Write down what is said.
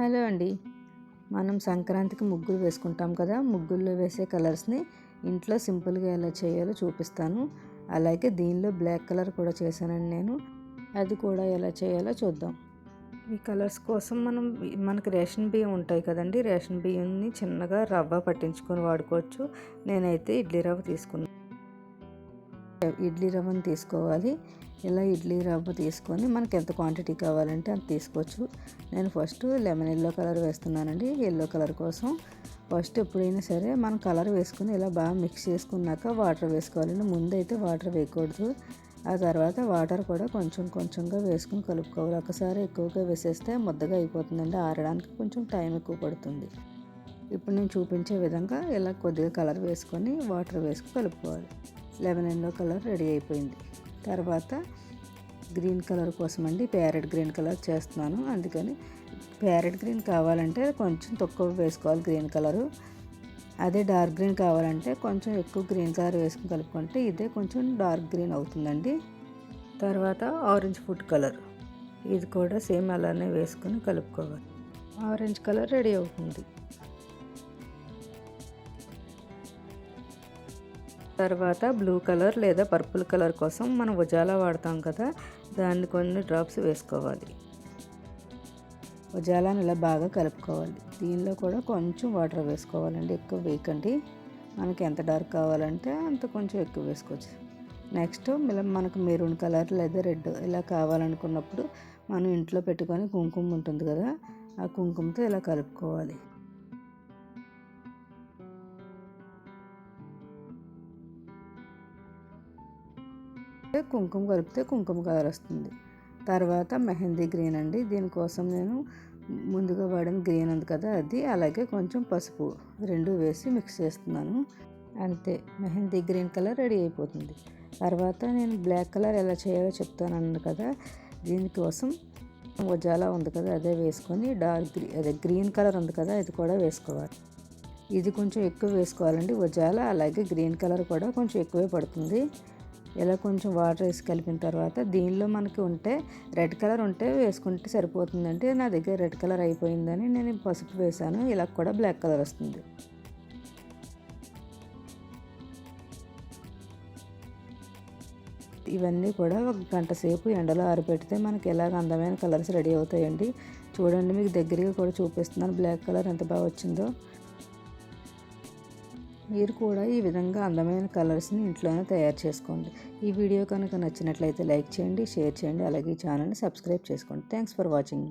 Hello అండి. మనం సంక్రాంతికి ముగ్గులు వేసుకుంటాం కదా ముగ్గుల్లో వేసే కలర్స్ని ఇంట్లో సింపుల్గా ఎలా చేయాలో చూపిస్తాను. అలాగే దీనిలో బ్లాక్ కలర్ కూడా చేశానండి నేను. అది కూడా ఎలా చేయాలో చూద్దాం. ఈ కలర్స్ కోసం మనం మనకి రేషన్ బియ్యం ఉంటాయి కదండి రేషన్ బియ్యంని చిన్నగా రవ్వ పట్టించుకొని వాడుకోవచ్చు. నేనైతే ఇడ్లీ రవ్వ తీసుకున్నాను ఇడ్లీ రవ్వను తీసుకోవాలి. ఇలా ఇడ్లీ రవ్వ తీసుకొని మనకి ఎంత క్వాంటిటీ కావాలంటే అంత తీసుకోవచ్చు. నేను ఫస్ట్ లెమన్ ఎల్లో కలర్ వేస్తున్నానండి. ఎల్లో కలర్ కోసం ఫస్ట్ ఎప్పుడైనా సరే మనం కలర్ వేసుకుని ఇలా బాగా మిక్స్ చేసుకున్నాక వాటర్ వేసుకోవాలండి. ముందైతే వాటర్ వేయకూడదు. ఆ తర్వాత వాటర్ కూడా కొంచెం కొంచెంగా వేసుకుని కలుపుకోవాలి. ఒకసారి ఎక్కువగా వేసేస్తే ముద్దగా అయిపోతుందండి. ఆరడానికి కొంచెం టైం ఎక్కువ పడుతుంది. ఇప్పుడు నేను చూపించే విధంగా ఇలా కొద్దిగా కలర్ వేసుకొని వాటర్ వేసుకుని కలుపుకోవాలి. లెమన్ ఎల్లో కలర్ రెడీ అయిపోయింది. తర్వాత గ్రీన్ కలర్ కోసం అండి ప్యారెట్ గ్రీన్ కలర్ చేస్తున్నాను. అందుకని ప్యారెట్ గ్రీన్ కావాలంటే కొంచెం తక్కువ వేసుకోవాలి గ్రీన్ కలరు. అదే డార్క్ గ్రీన్ కావాలంటే కొంచెం ఎక్కువ గ్రీన్ కలర్ వేసుకుని కలుపుకుంటే ఇదే కొంచెం డార్క్ గ్రీన్ అవుతుందండి. తర్వాత ఆరెంజ్ ఫుడ్ కలర్. ఇది కూడా సేమ్ అలానే వేసుకొని కలుపుకోవాలి. ఆరెంజ్ కలర్ రెడీ అవుతుంది. తర్వాత బ్లూ కలర్ లేదా పర్పుల్ కలర్ కోసం మనం ఉజాలా వాడతాం కదా దాన్ని కొన్ని డ్రాప్స్ వేసుకోవాలి. ఉజాలాని ఇలా బాగా కలుపుకోవాలి. దీనిలో కూడా కొంచెం వాటర్ వేసుకోవాలండి ఎక్కువ వేయకండి. మనకి ఎంత డార్క్ కావాలంటే అంత కొంచెం ఎక్కువ వేసుకోవచ్చు. నెక్స్ట్ మనకు మెరూన్ కలర్ లేదా రెడ్ ఇలా కావాలనుకున్నప్పుడు మనం ఇంట్లో పెట్టుకొని కుంకుమ ఉంటుంది కదా ఆ కుంకుమతో ఇలా కలుపుకోవాలి. కుంకుమ కలిపితే కుంకుమ కలర్ వస్తుంది. తర్వాత మెహందీ గ్రీన్ అండి. దీనికోసం నేను ముందుగా వాడిన గ్రీన్ ఉంది కదా అది. అలాగే కొంచెం పసుపు రెండు వేసి మిక్స్ చేస్తున్నాను. అంతే మెహందీ గ్రీన్ కలర్ రెడీ అయిపోతుంది. తర్వాత నేను బ్లాక్ కలర్ ఎలా చేయాలో చెప్తాను అన్నాను కదా. దీనికోసం ఉజాలా ఉంది కదా అదే వేసుకొని డార్క్ గ్రీ అదే గ్రీన్ కలర్ ఉంది కదా ఇది కూడా వేసుకోవాలి. ఇది కొంచెం ఎక్కువ వేసుకోవాలండి ఉజాలా. అలాగే గ్రీన్ కలర్ కూడా కొంచెం ఎక్కువే పడుతుంది. ఇలా కొంచెం వాటర్ వేసి కలిపిన తర్వాత దీనిలో మనకి ఉంటే రెడ్ కలర్ ఉంటే వేసుకుంటే సరిపోతుందంటే నా దగ్గర రెడ్ కలర్ అయిపోయిందని నేను పసుపు వేసాను ఇలా కూడా బ్లాక్ కలర్ వస్తుంది. ఇవన్నీ కూడా ఒక గంట సేపు ఎండలో ఆరిపెడితే మనకి ఎలాగ అందమైన కలర్స్ రెడీ అవుతాయండి. చూడండి మీకు దగ్గరగా కూడా చూపిస్తున్నాను బ్లాక్ కలర్ ఎంత బాగా వచ్చిందో. మీరు కూడా ఈ విధంగా అందమైన కలర్స్ని ఇంట్లోనే తయారు చేసుకోండి. ఈ వీడియో కనుక నచ్చినట్లయితే లైక్ చేయండి షేర్ చేయండి అలాగే ఛానల్ని సబ్స్క్రైబ్ చేసుకోండి. Thanks for watching